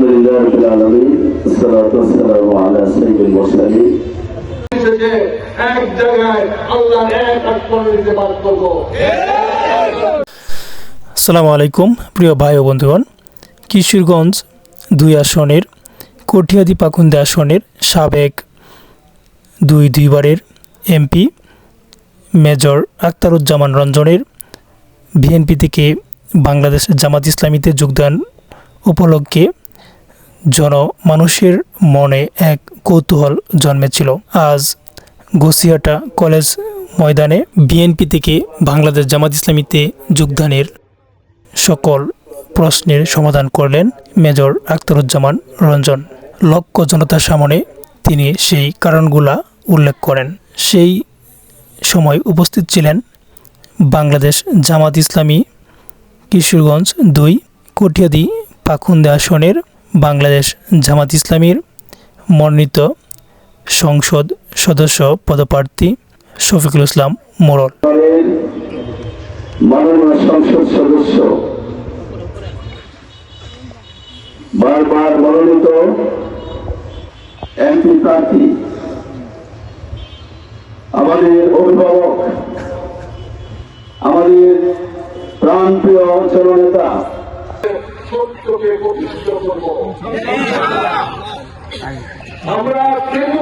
আলহামদুলিল্লাহ সালাম আলা সৈয়দুল মুরসালিন। এসেছে এক জায়গায় আল্লাহ এক এক করে দিতে আসসালামু আলাইকুম প্রিয় ভাই ও বন্ধুগণ। কিশোরগঞ্জ দুই আসনের কঠিয়াদি পাকুন্দে আসনের সাবেক দুই দুইবারের এমপি মেজর আক্তারুজ্জামান রঞ্জনের বিএনপি থেকে বাংলাদেশ জামাত ইসলামীতে যোগদান উপলক্ষে জনমানুষের মনে এক কৌতূহল জন্মেছিল। আজ গোসিয়াটা কলেজ ময়দানে বিএনপি থেকে বাংলাদেশ জামাত ইসলামীতে যোগদানের সকল প্রশ্নের সমাধান করলেন মেজর আখতারুজ্জামান রঞ্জন। লক্ষ জনতার সামনে তিনি সেই কারণগুলা উল্লেখ করেন। সেই সময় উপস্থিত ছিলেন বাংলাদেশ জামাত ইসলামী কিশোরগঞ্জ দুই, কটিয়াদি পাখুন্দে আসনের বাংলাদেশ জামাত ইসলামীর মনোনীত সংসদ সদস্য পদপ্রার্থী শফিকুল ইসলাম মাননীয় সংসদ সদস্য, বারবার মনোনীত এমপি প্রার্থী, আমাদের অভিভাবক, আমাদের প্রাণপ্রিয় সত্যকে প্রতিষ্ঠিত করব। আমরা কেউ